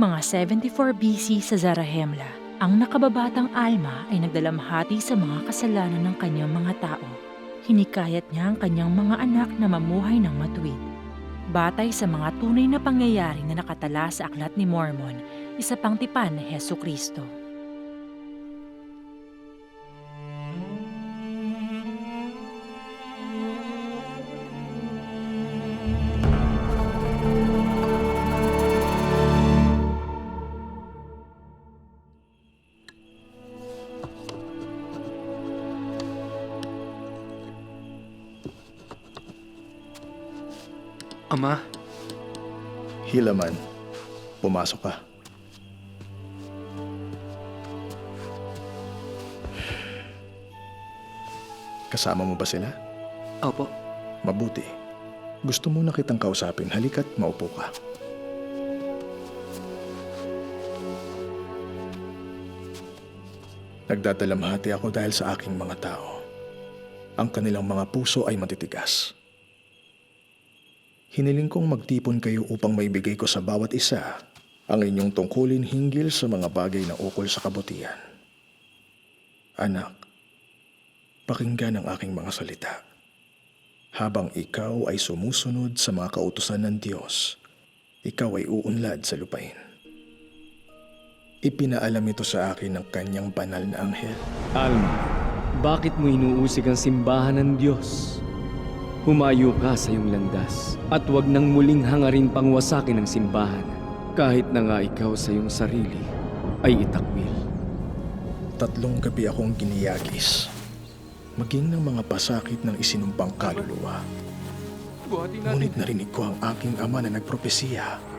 Mga 74 BC sa Zarahemla, ang nakababatang Alma ay nagdalamhati sa mga kasalanan ng kanyang mga tao. Hinikayat niya ang kanyang mga anak na mamuhay ng matuwid. Batay sa mga tunay na pangyayari na nakatala sa Aklat ni Mormon, isa pang tipan ni Heso Kristo. Ama, Hilaman, pumasok ka. Kasama mo ba sila? opo. Mabuti. Gusto mo na kitang kausapin, halika't maupo ka. Nagdadalamhati ako dahil sa aking mga tao. Ang kanilang mga puso ay matitigas. Hiniling kong magtipon kayo upang maibigay ko sa bawat isa ang inyong tungkulin hinggil sa mga bagay na ukol sa kabutihan. Anak, pakinggan ang aking mga salita. Habang ikaw ay sumusunod sa mga kautusan ng Diyos, ikaw ay uunlad sa lupain. Ipinaalam ito sa akin ng kanyang banal na anghel. Alma, bakit mo inuusig ang simbahan ng Diyos? Humayo ka sa iyong landas at huwag nang muling hangarin pang wasakin ang simbahan kahit na nga ikaw sa iyong sarili ay itakwil. Tatlong gabi akong giniyagis, maging ng mga pasakit ng isinumpang kaluluwa. Ngunit narinig ko ang aking ama na nagpropesiya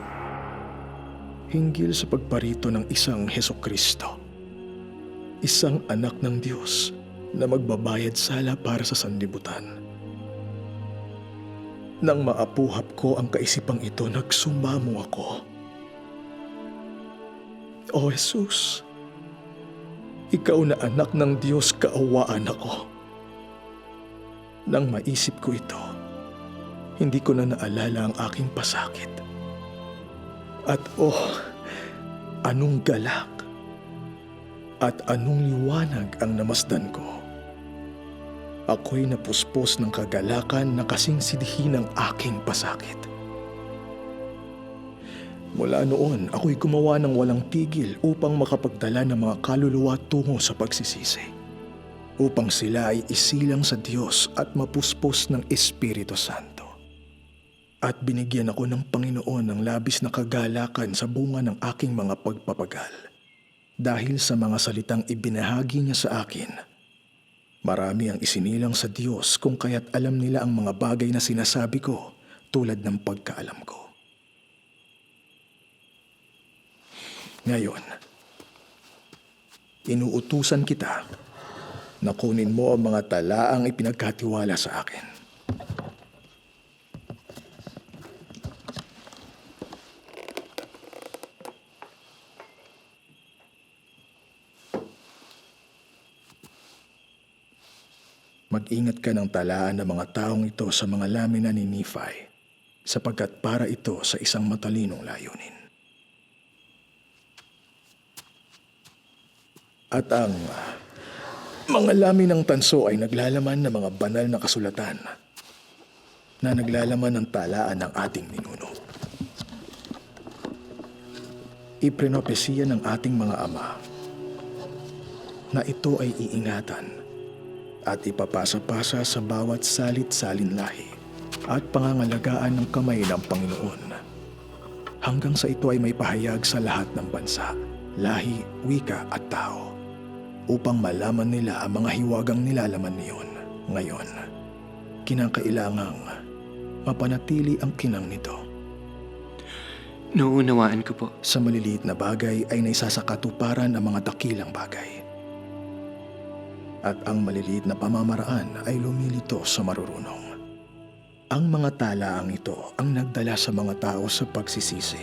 hinggil sa pagparito ng isang Heso Kristo. Isang anak ng Diyos na magbabayad sala para sa sanlibutan. Nang maapuhap ko ang kaisipang ito, nagsumamo ako. O Jesus, ikaw na anak ng Diyos, kaawaan ako. Nang maisip ko ito, hindi ko na naalala ang aking pasakit. At oh, anong galak at anong liwanag ang namasdan ko. Ako'y napuspos ng kagalakan na kasing sidhi ng aking pasakit. Mula noon, ako'y gumawa ng walang tigil upang makapagdala ng mga kaluluwa tungo sa pagsisisi. Upang sila ay isilang sa Diyos at mapuspos ng Espiritu Santo. At binigyan ako ng Panginoon ng labis na kagalakan sa bunga ng aking mga pagpapagal. Dahil sa mga salitang ibinahagi niya sa akin, marami ang isinilang sa Diyos kung kaya't alam nila ang mga bagay na sinasabi ko tulad ng pagkaalam ko. Ngayon, inuutusan kita na kunin mo ang mga talaang ipinagkatiwala sa akin. Mag-ingat ka ng talaan ng mga taong ito sa mga lamina ni Nephi sapagkat para ito sa isang matalinong layunin. At ang mga lamin ng tanso ay naglalaman ng mga banal na kasulatan na naglalaman ng talaan ng ating ninuno. Iprenopesiya ng ating mga ama na ito ay iingatan at ipapasa-pasa sa bawat salit-salin lahi at pangangalagaan ng kamay ng Panginoon. Hanggang sa ito ay may pahayag sa lahat ng bansa, lahi, wika at tao upang malaman nila ang mga hiwagang nilalaman niyon. Ngayon, kinakailangang mapanatili ang kinang nito. Nauunawaan ko po. Sa maliliit na bagay ay naisasakatuparan ang mga dakilang bagay. At ang maliliit na pamamaraan ay lumilito sa marurunong. Ang mga talaang ito ang nagdala sa mga tao sa pagsisisi.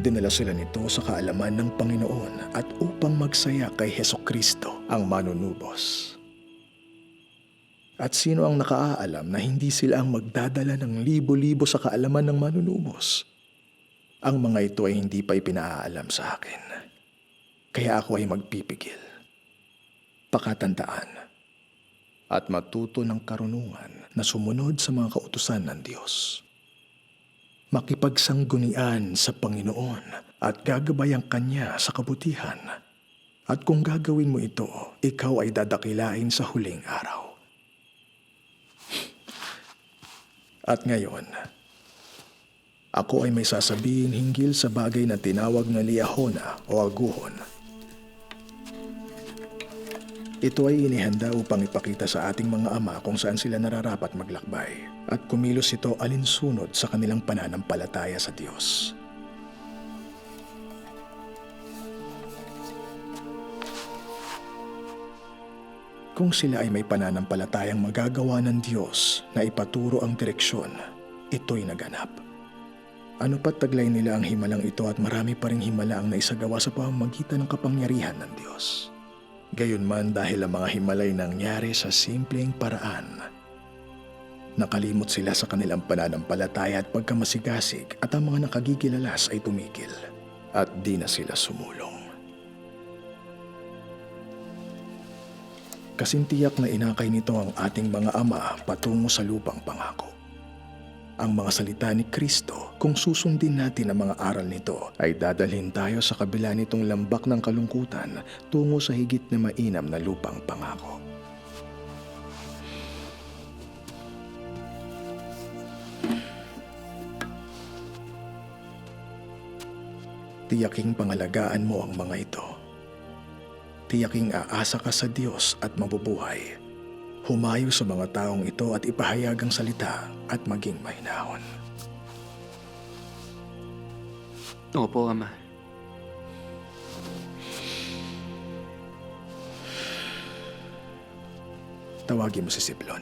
Dinala sila nito sa kaalaman ng Panginoon at upang magsaya kay Heso Kristo ang manunubos. At sino ang nakaalam na hindi sila ang magdadala ng libo-libo sa kaalaman ng manunubos? Ang mga ito ay hindi pa ipinaalam sa akin. Kaya ako ay magpipigil. Pakatandaan at matuto ng karunungan na sumunod sa mga kautusan ng Diyos. Makipagsanggunian sa Panginoon at gagabay ang Kanya sa kabutihan. At kung gagawin mo ito, ikaw ay dadakilain sa huling araw. At ngayon, ako ay may sasabihin hinggil sa bagay na tinawag na liyahona o aguhon. Ito ay inihanda upang ipakita sa ating mga ama kung saan sila nararapat maglakbay at kumilos ito alinsunod sa kanilang pananampalataya sa Diyos. Kung sila ay may pananampalatayang magagawa ng Diyos na ipaturo ang direksyon, ito'y naganap. Ano pat taglay nila ang himalang ito at marami pa rin himala ang naisagawa sa pamamagitan ng kapangyarihan ng Diyos. Gayunman dahil ang mga himalay nangyari sa simpleng paraan. Nakalimot sila sa kanilang pananampalataya at pagkamasigasig at ang mga nakagigilalas ay tumigil at di na sila sumulong. Kasintiyak na inakay nito ang ating mga ama patungo sa lupang pangako. Ang mga salita ni Kristo, kung susundin natin ang mga aral nito, ay dadalhin tayo sa kabila nitong lambak ng kalungkutan tungo sa higit na mainam na lupang pangako. Tiyaking pangalagaan mo ang mga ito. Tiyaking aasa ka sa Diyos at mabubuhay. Humayo sa mga taong ito at ipahayag ang salita at maging mahinahon. Opo, Ama. Tawagin mo si Siblon.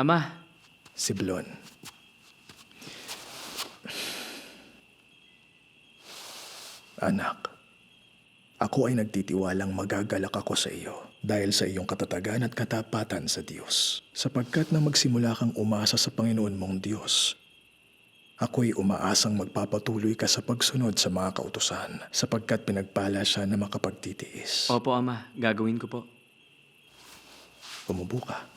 Ama, Siblon. Anak, ako ay nagtitiwalang magagalak ako sa iyo dahil sa iyong katatagan at katapatan sa Diyos. Sapagkat na magsimula kang umasa sa Panginoon mong Diyos, ako'y umaasang magpapatuloy ka sa pagsunod sa mga kautusan sapagkat pinagpala siya na makapagtitiis. opo, Ama. Gagawin ko po. Umubo ka.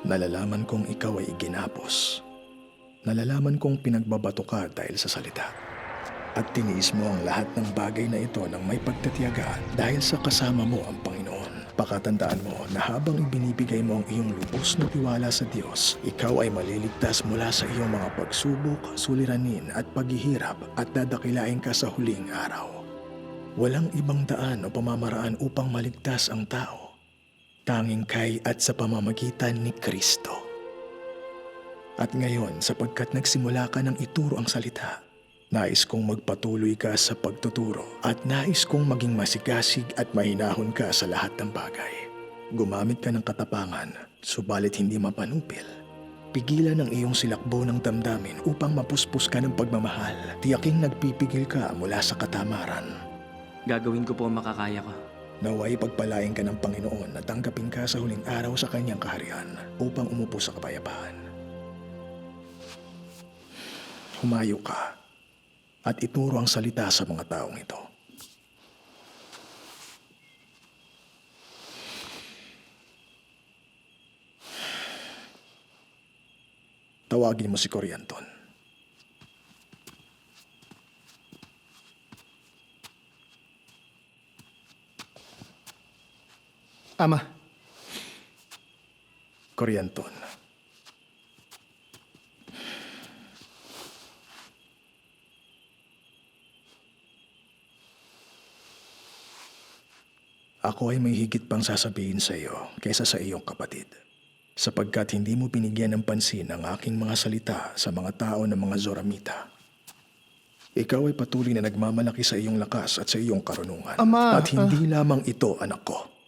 Nalalaman kong ikaw ay iginapos. Nalalaman kong pinagbabato ka dahil sa salita. At tiniis mo ang lahat ng bagay na ito ng may pagtatiyaga dahil sa kasama mo ang Panginoon. Pakatandaan mo na habang ibinibigay mo ang iyong lubos na tiwala sa Diyos, ikaw ay maliligtas mula sa iyong mga pagsubok, suliranin at paghihirap at dadakilain ka sa huling araw. Walang ibang daan o pamamaraan upang maligtas ang tao. Tanging kay at sa pamamagitan ni Kristo. At ngayon, sapagkat nagsimula ka ng ituro ang salita, nais kong magpatuloy ka sa pagtuturo at nais kong maging masigasig at mahinahon ka sa lahat ng bagay. Gumamit ka ng katapangan, subalit hindi mapanupil. Pigilan ang iyong silakbo ng damdamin upang mapuspos ka ng pagmamahal. Tiyaking nagpipigil ka mula sa katamaran. Gagawin ko po ang makakaya ko. Naway pagpalain ka ng Panginoon na tanggapin ka sa huling araw sa kanyang kaharian upang umupo sa kapayapaan. Humayo ka at ituro ang salita sa mga taong ito. Tawagin mo si Corianton. Ama, Corianton. Ako ay may higit pang sasabihin sa iyo kaysa sa iyong kapatid. Sapagkat hindi mo binigyan ng pansin ang aking mga salita sa mga tao ng mga Zoramita. Ikaw ay patuloy na nagmamalaki sa iyong lakas at sa iyong karunungan. Ama, at hindi lamang ito, anak ko.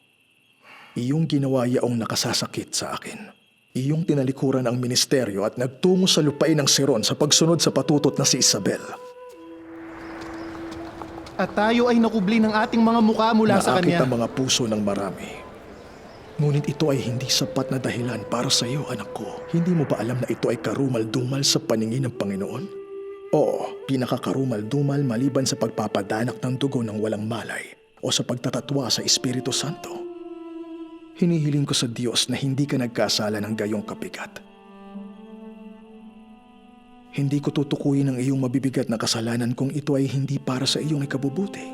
Iyong ginawa yaong nakasasakit sa akin. Iyong tinalikuran ang ministeryo at nagtungo sa lupain ng Siron sa pagsunod sa patutot na si Isabel. At tayo ay nakubli ng ating mga muka mula sa Naakit kanya. ang mga puso ng marami. Ngunit ito ay hindi sapat na dahilan para sa iyo, anak ko. Hindi mo ba alam na ito ay karumal-dumal sa paningin ng Panginoon? Oo, pinakakarumal-dumal maliban sa pagpapadanak ng dugo ng walang malay o sa pagtatatwa sa Espiritu Santo. Hinihiling ko sa Diyos na hindi ka nagkasala ng gayong kapigat. Hindi ko tutukuyin ang iyong mabibigat na kasalanan kung ito ay hindi para sa iyong ikabubuti.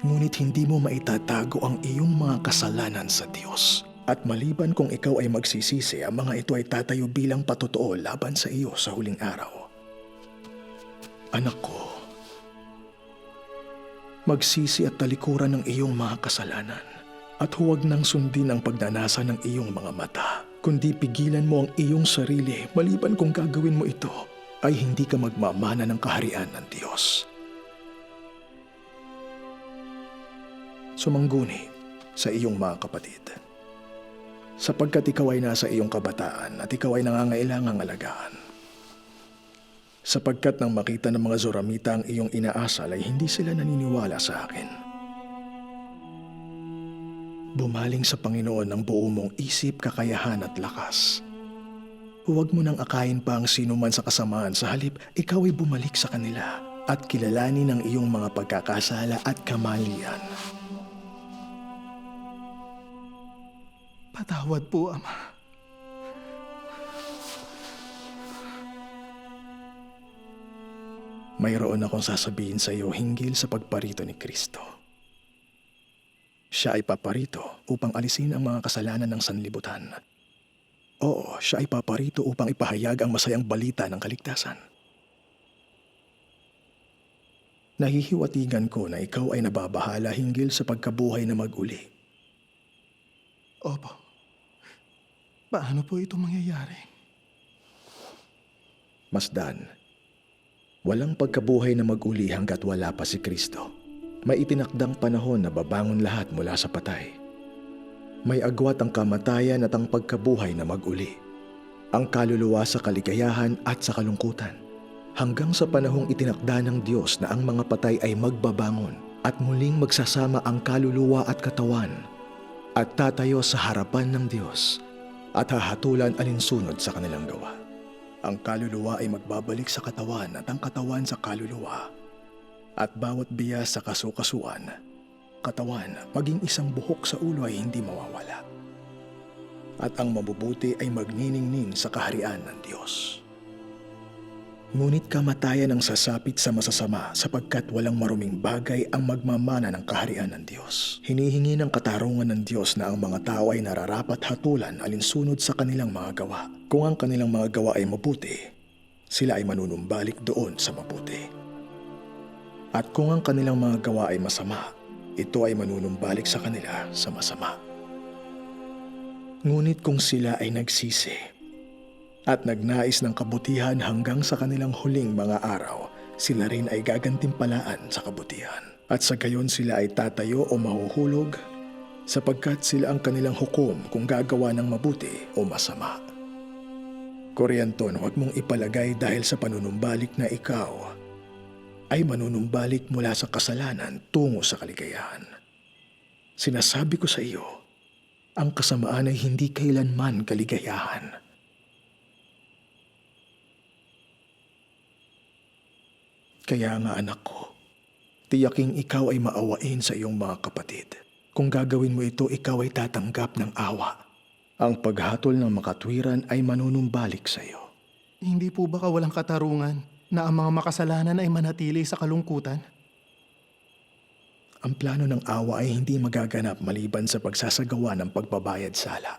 Ngunit hindi mo maitatago ang iyong mga kasalanan sa Diyos. At maliban kung ikaw ay magsisisi, ang mga ito ay tatayo bilang patotoo laban sa iyo sa huling araw. Anak ko, magsisi at talikuran ng iyong mga kasalanan at huwag nang sundin ang pagnanasa ng iyong mga mata, kundi pigilan mo ang iyong sarili maliban kung gagawin mo ito ay hindi ka magmamana ng kaharian ng Diyos. Sumangguni sa iyong mga kapatid. Sapagkat ikaw ay nasa iyong kabataan at ikaw ay nangangailangang alagaan. Sapagkat nang makita ng mga Zoramita ang iyong inaasal ay hindi sila naniniwala sa akin. Bumaling sa Panginoon ang buo mong isip, kakayahan at lakas. Huwag mo nang akayin pa ang sino man sa kasamaan sa halip, ikaw ay bumalik sa kanila at kilalanin ang iyong mga pagkakasala at kamalian. Patawad po, Ama. Mayroon akong sasabihin sa iyo hinggil sa pagparito ni Kristo. Siya ay paparito upang alisin ang mga kasalanan ng sanlibutan. Oo, siya ay paparito upang ipahayag ang masayang balita ng kaligtasan. Nahihiwatigan ko na ikaw ay nababahala hinggil sa pagkabuhay na mag-uli. Opo. Paano po ito mangyayari? Masdan, walang pagkabuhay na mag-uli hanggat wala pa si Kristo. May itinakdang panahon na babangon lahat mula sa patay. May agwat ang kamatayan at ang pagkabuhay na mag-uli. Ang kaluluwa sa kaligayahan at sa kalungkutan. Hanggang sa panahong itinakda ng Diyos na ang mga patay ay magbabangon at muling magsasama ang kaluluwa at katawan at tatayo sa harapan ng Diyos at hahatulan alinsunod sa kanilang gawa. Ang kaluluwa ay magbabalik sa katawan at ang katawan sa kaluluwa. At bawat biya sa kasukasuan, katawan, maging isang buhok sa ulo ay hindi mawawala. At ang mabubuti ay magniningning sa kaharian ng Diyos. Ngunit kamatayan ang sasapit sa masasama sapagkat walang maruming bagay ang magmamana ng kaharian ng Diyos. Hinihingi ng katarungan ng Diyos na ang mga tao ay nararapat hatulan alinsunod sa kanilang mga gawa. Kung ang kanilang mga gawa ay mabuti, sila ay manunumbalik doon sa mabuti. At kung ang kanilang mga gawa ay masama, ito ay manunumbalik sa kanila sa masama. Ngunit kung sila ay nagsisi at nagnais ng kabutihan hanggang sa kanilang huling mga araw, sila rin ay gagantimpalaan sa kabutihan. At sa gayon sila ay tatayo o mahuhulog sapagkat sila ang kanilang hukom kung gagawa ng mabuti o masama. Koryanton, huwag mong ipalagay dahil sa panunumbalik na ikaw ay manunumbalik mula sa kasalanan tungo sa kaligayahan. Sinasabi ko sa iyo, ang kasamaan ay hindi kailanman kaligayahan. Kaya nga anak ko, tiyaking ikaw ay maawain sa iyong mga kapatid. Kung gagawin mo ito, ikaw ay tatanggap ng awa. Ang paghatol ng makatwiran ay manunumbalik sa iyo. Hindi po ba kawalang katarungan na ang mga makasalanan ay manatili sa kalungkutan? Ang plano ng awa ay hindi magaganap maliban sa pagsasagawa ng pagbabayad sala.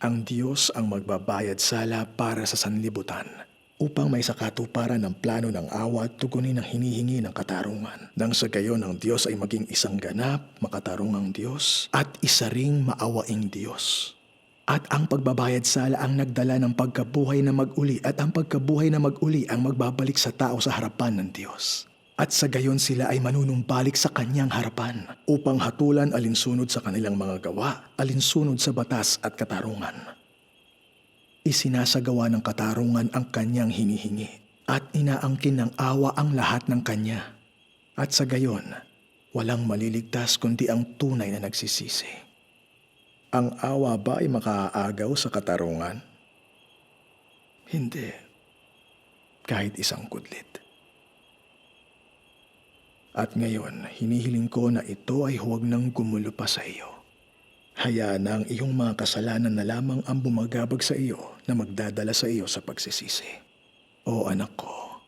Ang Diyos ang magbabayad sala para sa sanlibutan upang may sakatuparan ng plano ng awa at tugunin ang hinihingi ng katarungan. Nang sa gayon ang Diyos ay maging isang ganap, makatarungang Diyos at isa ring maawaing Diyos. At ang pagbabayad sala ang nagdala ng pagkabuhay na mag-uli at ang pagkabuhay na mag-uli ang magbabalik sa tao sa harapan ng Diyos. At sa gayon sila ay manunumbalik sa kanyang harapan upang hatulan alinsunod sa kanilang mga gawa, alinsunod sa batas at katarungan. Isinasagawa ng katarungan ang kanyang hinihingi at inaangkin ng awa ang lahat ng kanya. At sa gayon, walang maliligtas kundi ang tunay na nagsisisi. Ang awa ba ay makaaagaw sa katarungan? Hindi. Kahit isang kudlit. At ngayon, hinihiling ko na ito ay huwag nang gumulo pa sa iyo. Hayaan na ang iyong mga kasalanan na lamang ang bumagabag sa iyo na magdadala sa iyo sa pagsisisi. O anak ko,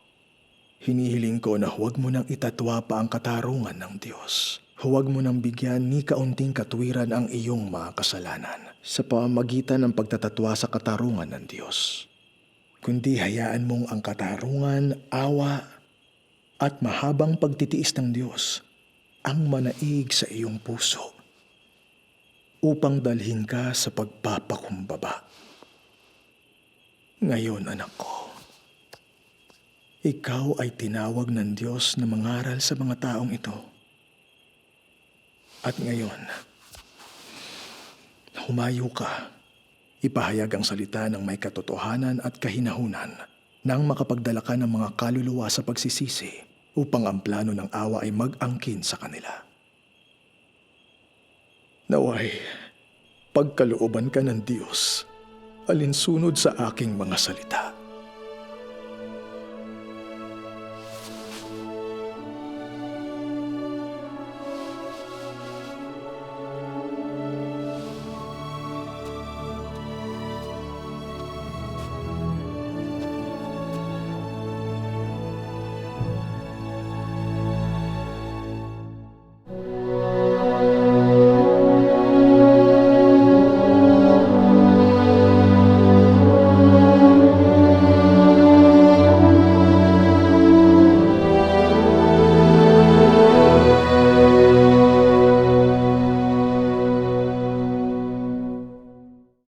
hinihiling ko na huwag mo nang itatwa pa ang katarungan ng Diyos. Huwag mo nang bigyan ni kaunting katwiran ang iyong mga kasalanan sa pamamagitan ng pagtatatwa sa katarungan ng Diyos. Kundi hayaan mong ang katarungan, awa, at mahabang pagtitiis ng Diyos ang manaig sa iyong puso upang dalhin ka sa pagpapakumbaba. Ngayon, anak ko, ikaw ay tinawag ng Diyos na mangaral sa mga taong ito. At ngayon, humayo ka, ipahayag ang salita ng may katotohanan at kahinahunan nang makapagdala ka ng mga kaluluwa sa pagsisisi upang ang plano ng awa ay mag-angkin sa kanila. Naway, pagkalooban ka ng Diyos, alinsunod sa aking mga salita.